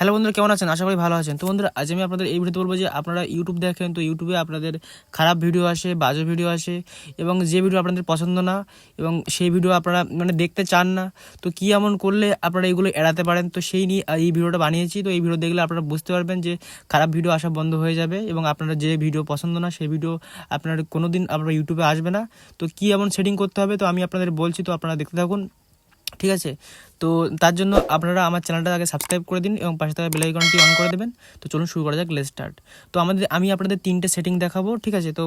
Hello বন্ধুরা, কেমন আছেন? আশা করি ভালো আছেন। তো বন্ধুরা, আজ আমি আপনাদের এই ভিডিওতে বলব যে আপনারা ইউটিউব দেখেন, তো ইউটিউবে আপনাদের খারাপ ভিডিও আসে, বাজে ভিডিও আসে, এবং যে ভিডিও আপনাদের পছন্দ না, এবং সেই ভিডিও আপনারা মানে দেখতে চান না, তো কী এমন করলে আপনারা এগুলো এড়াতে পারেন? তো সেই নিয়ে এই ভিডিওটা বানিয়েছি, তো এই ভিডিও দেখলে আপনারা বুঝতে পারবেন যে খারাপ ভিডিও আসা বন্ধ হয়ে যাবে, এবং আপনারা যে ভিডিও পছন্দ না, সেই ভিডিও আপনার কোনো দিন আপনার ইউটিউবে আসবে না। তো কী এমন সেটিং করতে হবে? তো আমি আপনাদের বলছি, তো আপনারা দেখতে থাকুন। ঠিক আছে? তো তার জন্য আপনারা আমার চ্যানেলটা আগে সাবস্ক্রাইব করে দিন এবং পাশে থাকা বেল আইকনটি অন করে দেবেন। তো চলুন শুরু করা যাক লেট স্টার্ট তো আমাদের, আমি আপনাদের তিনটে সেটিং দেখাবো, ঠিক আছে? তো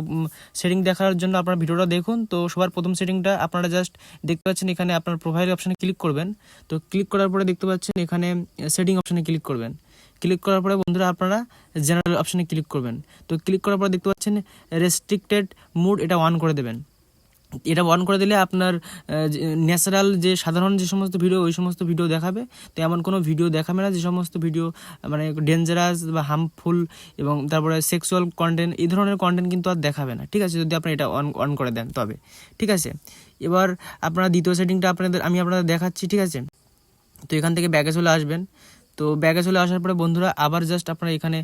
সেটিং দেখার জন্য আপনারা ভিডিওটা দেখুন। তো সবার প্রথম সেটিংটা আপনারা জাস্ট দেখতে পাচ্ছেন এখানে আপনার প্রোফাইল অপশানে ক্লিক করবেন। তো ক্লিক করার পরে দেখতে পাচ্ছেন এখানে সেটিং অপশানে ক্লিক করবেন। ক্লিক করার পরে বন্ধুরা আপনারা জেনারেল অপশানে ক্লিক করবেন। তো ক্লিক করার পরে দেখতে পাচ্ছেন রেস্ট্রিক্টেড মুড এটা অন করে দেবেন। এটা অন করে দিলে আপনার ন্যাচারাল যে, সাধারণ যে সমস্ত ভিডিও ওই সমস্ত ভিডিও দেখাবে। তো এমন কোনো ভিডিও দেখাবে না যে সমস্ত ভিডিও মানে ডেঞ্জারাস বা হার্মফুল এবং তারপরে সেক্সুয়াল কন্টেন্ট এই ধরনের কন্টেন্ট কিন্তু আর দেখাবে না। ঠিক আছে? যদি আপনি এটা অন অন করে দেন তবে। ঠিক আছে? এবার আপনার দ্বিতীয় সেটিংটা আপনাদের, আমি আপনাদের দেখাচ্ছি, ঠিক আছে? তো এখান থেকে ব্যাগে চলে আসবেন। তো ব্যাগে চলে আসার পরে বন্ধুরা আবার জাস্ট আপনারা এখানে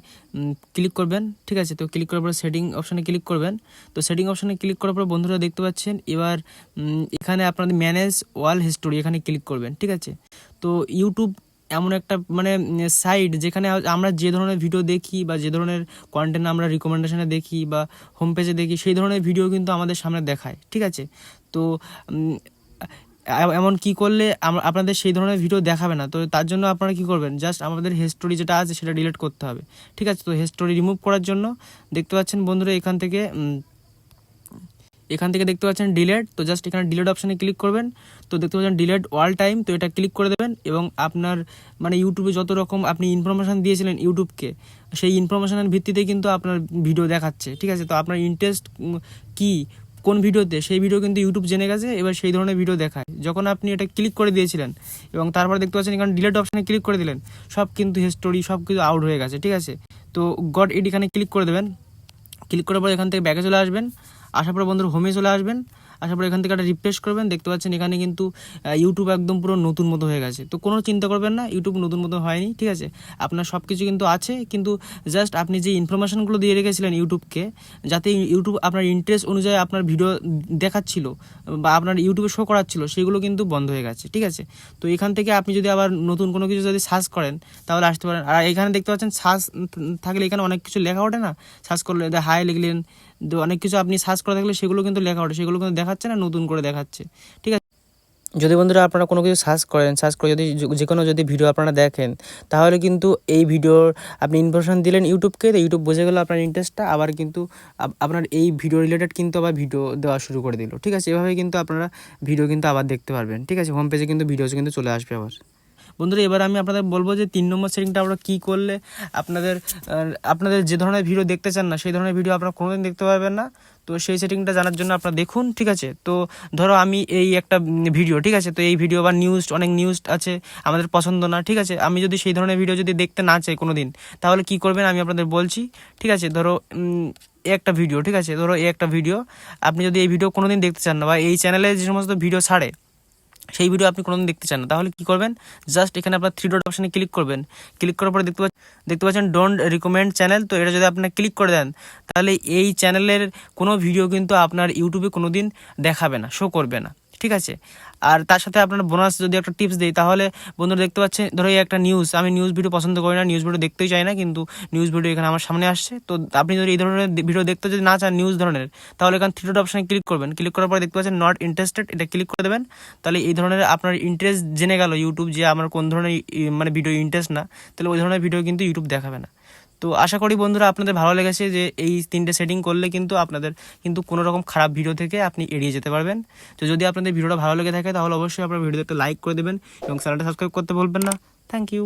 ক্লিক করবেন, ঠিক আছে? তো ক্লিক করার পরে সেটিং অপশানে ক্লিক করবেন। তো সেটিং অপশানে ক্লিক করার পরে বন্ধুরা দেখতে পাচ্ছেন, এবার এখানে আপনাদের ম্যানেজ ওয়াল হিস্টোরি এখানে ক্লিক করবেন, ঠিক আছে? তো ইউটিউব এমন একটা মানে সাইট যেখানে আমরা যে ধরনের ভিডিও দেখি বা যে ধরনের কন্টেন্ট আমরা রিকমেন্ডেশনে দেখি বা হোম পেজে দেখি, সেই ধরনের ভিডিও কিন্তু আমাদের সামনে দেখায়, ঠিক আছে? তো এমন কি করলে আপনাদের সেই ধরনের ভিডিও দেখাবে না। তো তার জন্য আপনারা কি করবেন? জাস্ট আমাদের হিস্টোরি যেটা আছে সেটা ডিলিট করতে হবে। ঠিক আছে? তো হিস্টোরি রিমুভ করার জন্য দেখতে পাচ্ছেন বন্ধুরা এখান থেকে এখান থেকে দেখতে পাচ্ছেন ডিলেট তো জাস্ট এখানে ডিলেট অপশানে ক্লিক করবেন। তো দেখতে পাচ্ছেন ডিলেট অল টাইম তো এটা ক্লিক করে দেবেন এবং আপনার মানে ইউটিউবে যত রকম আপনি ইনফরমেশান দিয়েছিলেন ইউটিউবকে সেই ইনফরমেশনের ভিত্তিতে কিন্তু আপনার ভিডিও দেখাচ্ছে। ঠিক আছে? তো আপনার ইন্টারেস্ট কি? কোন ভিডিওতে, সেই ভিডিও কিন্তু ইউটিউব জেনে গেছে, এবার সেই ধরনের ভিডিও দেখায়। যখন আপনি এটা ক্লিক করে দিয়েছিলেন, এবং তারপর দেখতে পাচ্ছেন এখানে ডিলেট অপশানে ক্লিক করে দিলেন, সব কিন্তু হিস্টোরি সব কিছু আউট হয়ে গেছে, ঠিক আছে? তো গড ইট এখানে ক্লিক করে দেবেন। ক্লিক করার পর এখান থেকে ব্যাগে চলে আসবেন, আসার পর বন্ধুর হোমে চলে আসবেন। আসার পর এখান থেকে একটা রিফ্রেশ করবেন। দেখতে পাচ্ছেন এখানে কিন্তু ইউটিউব একদম পুরো নতুন মতো হয়ে গেছে। তো কোনো চিন্তা করবেন না ইউটিউব নতুন মতো হয়নি, ঠিক আছে? আপনার সব কিছু কিন্তু আছে, কিন্তু জাস্ট আপনি যে ইনফরমেশনগুলো দিয়ে রেখেছিলেন ইউটিউবকে যাতে ইউটিউব আপনার ইন্টারেস্ট অনুযায়ী আপনার ভিডিও দেখাচ্ছিল, বা আপনার ইউটিউবে শো করাচ্ছিল, সেগুলো কিন্তু বন্ধ হয়ে গেছে, ঠিক আছে? তো এখান থেকে আপনি যদি আবার নতুন কোনো কিছু যদি সার্চ করেন, তাহলে আসতে পারেন। আর এখানে দেখতে পাচ্ছেন সার্চ থাকলে এখানে অনেক কিছু লেখা ওঠে না? সার্চ করলে হাই লিখলেন অনেক কিছু আপনি সার্চ করে থাকলে সেগুলো কিন্তু লেখা ওঠে, সেগুলো কিন্তু দেখাচ্ছে না, নতুন করে দেখাচ্ছে। ঠিক আছে? যদি বন্ধুরা আপনারা কোনো কিছু সার্চ করেন সার্চ করে যদি যে- যে কোনো যদি ভিডিও আপনারা দেখেন, তাহলে কিন্তু এই ভিডিওর আপনি ইনফরমেশন দিলেন ইউটিউবকে তো ইউটিউব বুঝে গেলো আপনার ইন্টারেস্টটা আবার কিন্তু আপনার এই ভিডিও রিলেটেড কিন্তু আবার ভিডিও দেওয়া শুরু করে দিল। ঠিক আছে? এভাবে কিন্তু আপনারা ভিডিও কিন্তু আবার দেখতে পারবেন। ঠিক আছে? হোম পেজে কিন্তু ভিডিওস কিন্তু চলে আসবে আবার। বন্ধুরা, এবার আমি আপনাদের বলব যে তিন নম্বর সেটিংটা আপনারা কী করলে আপনাদের আপনাদের যে ধরনের ভিডিও দেখতে চান না, সেই ধরনের ভিডিও আপনারা কোনোদিন দেখতে পারবেন না। তো সেই সেটিংটা জানার জন্য আপনারা দেখুন, ঠিক আছে? তো ধরো আমি এই একটা ভিডিও, ঠিক আছে? তো এই ভিডিও বা নিউজ অনেক নিউজ আছে, আমাদের পছন্দ না, ঠিক আছে? আমি যদি সেই ধরনের ভিডিও যদি দেখতে না চাই কোনো দিন তাহলে কি করবেন? আমি আপনাদের বলছি, ঠিক আছে? ধরো একটা ভিডিও, ঠিক আছে? ধরো এই একটা ভিডিও, আপনি যদি এই ভিডিও কোনো দিন দেখতে চান না বা এই চ্যানেলে যে সমস্ত ভিডিও ছাড়ে সেই ভিডিও আপনি কোনোদিন দেখতে চান না। তাহলে কি করবেন? জাস্ট এখানে আপনার থ্রি ডট অপশানে ক্লিক করবেন। ক্লিক করার পরে দেখতে পাচ্ছেন দেখতে পাচ্ছেন ডোন্ট রিকমেন্ড চ্যানেল তো এটা যদি আপনি ক্লিক করে দেন, তাহলে এই চ্যানেলের কোনো ভিডিও কিন্তু আপনার ইউটিউবে কোনো দিন দেখাবে না শো করবে না। ঠিক আছে? আর তার সাথে আপনার বোনাস যদি একটা টিপস দিই, তাহলে বন্ধুরা দেখতে পাচ্ছেন, ধরো এই একটা নিউজ আমি নিউজ ভিডিও পছন্দ করি না নিউজ ভিডিও দেখতেই চাই না, কিন্তু নিউজ ভিডিও এখানে আমার সামনে আসছে। তো আপনি যদি এই ধরনের ভিডিও দেখতে যদি না চান নিউজ ধরনের, তাহলে এখানে থ্রি ডট অপশানে ক্লিক করবেন। ক্লিক করার পরে দেখতে পাচ্ছেন নট ইন্টারেস্টেড এটা ক্লিক করে দেবেন। তাহলে এই ধরনের আপনার ইন্টারেস্ট জেনে গেল ইউটিউব যে আমার কোন ধরনের মানে ভিডিও ইন্টারেস্ট না, তাহলে ওই ধরনের ভিডিও কিন্তু ইউটিউব দেখাবে না। তো আশা করি বন্ধুরা আপনাদের ভালো লেগেছে যে এই তিনটে সেটিং করলে কিন্তু আপনাদের কিন্তু কোনো রকম খারাপ ভিডিও থেকে আপনি এড়িয়ে যেতে পারবেন। তো যদি আপনাদের ভিডিওটা ভালো লেগে থাকে তাহলে অবশ্যই আপনার ভিডিওতে একটা লাইক করে দেবেন এবং চ্যানেলটা সাবস্ক্রাইব করতে বলবেন না। Thank you